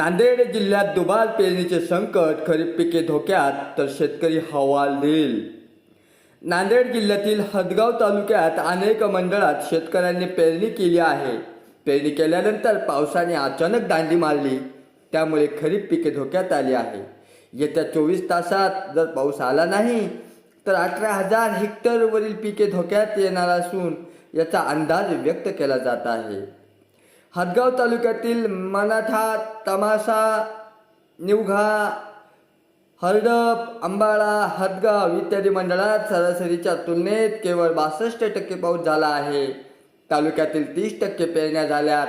नांदेड जिल्ह्यात दुबार पेरणीचे संकट खरीप पिके धोक्यात तर शेतकरी हवाल देईल नांदेड जिल्ह्यातील हदगाव तालुक्यात अनेक मंडळात शेतकऱ्यांनी पेरणी केली आहे. पेरणी केल्यानंतर पावसाने अचानक दांडी मारली. त्यामुळे खरीप पिके धोक्यात आली आहे. येत्या चोवीस तासात जर पाऊस आला नाही तर अठरा हजार हेक्टरवरील पिके धोक्यात येणार असून याचा अंदाज व्यक्त केला जात आहे. हदगाव तालुक्यातील मनाठा तमाशा निवघा हरडप अंबाळा हदगाव इत्यादी मंडळात सरासरीच्या तुलनेत केवळ बासष्ट टक्के पाऊस झाला आहे. तालुक्यातील तीस टक्के पेरण्या झाल्यात.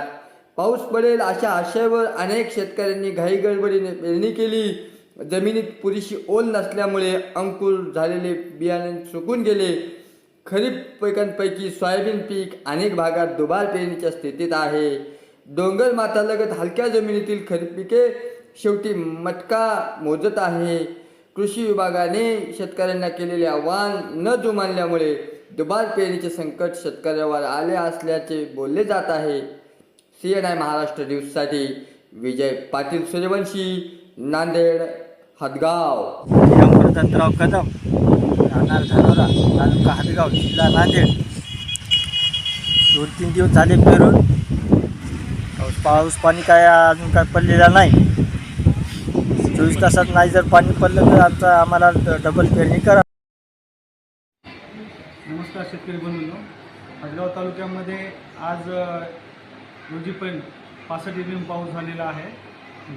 पाऊस पडेल अशा आशयावर अनेक शेतकऱ्यांनी घाईगडबडीने पेरणी केली. जमिनीत पुरेशी ओल नसल्यामुळे अंकुर झालेले बियाणे सुकून गेले. खरीप पिकांपैकी सोयाबीन पीक अनेक भागात दुबार पेरणीच्या स्थितीत आहे. डोंगर मातालगत हलक्या जमिनीतील खरीप पिके शेवटी मटका मोजत आहे. कृषी विभागाने शेतकऱ्यांना केलेले आव्हान न जुमानल्यामुळे दुबार पेरणीचे संकट शेतकऱ्यावर आले असल्याचे बोलले जात आहे. सी एन आय महाराष्ट्र न्यूजसाठी विजय पाटील सूर्यवंशी नांदेड हदगाव. कदम राहणार धानोरा तालुका हदगाव जिल्हा नांदेड. दोन तीन दिवस झाले पेरून. पाऊस पाणी काय अजून काय पडलेला नाही. चोवीस तासात नाही जर पाणी पडलं तर आमचा आम्हाला डबल पेरणी करा. नमस्कार शेतकरी बंधूंनो. हदगाव तालुक्यामध्ये आज रोजी पण पासष्ट एम पाऊस झालेला आहे.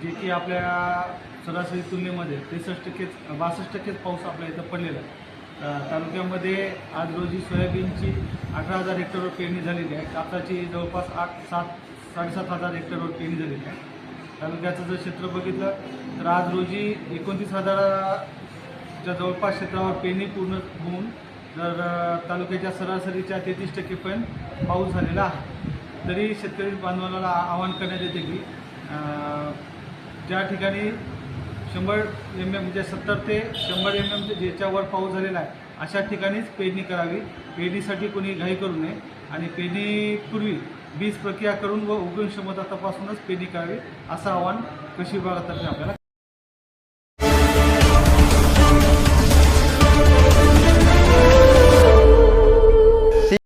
जे की आपल्या सरासरी तुलनेमध्ये त्रेसष्ट टक्केच बासष्ट टक्केच पाऊस आपल्या इथं पडलेला आहे. तालुक्यामध्ये आज रोजी सोयाबीनची अठरा हजार हेक्टरवर पेरणी झालेली आहे. कापसाची जवळपास आठ सात साडेसात हजार हेक्टरवर पेरणी झालेली आहे. तालुक्याचं जर क्षेत्र बघितलं तर आज रोजी एकोणतीस हजाराच्या जवळपास क्षेत्रावर पेरणी पूर्ण होऊन जर तालुक्याच्या सरासरीच्या तेहतीस टक्केपर्यंत पाऊस झालेला आहे. तरी शेतकरी बांधवाला आवाहन करण्यात येते की ज्या ठिकाणी शंभर एम एम म्हणजे सत्तर ते शंभर एम एम ज्याच्यावर पाऊस झालेला आहे अशा ठिकाणीच पेरणी करावी. पेरणीसाठी कोणी घाई करू नये आणि पेरणीपूर्वी बीज प्रक्रिया करून व उगवण क्षमता तपासूनच पेरणी करावी असं आवाहन कृषी विभागातर्फे आपल्याला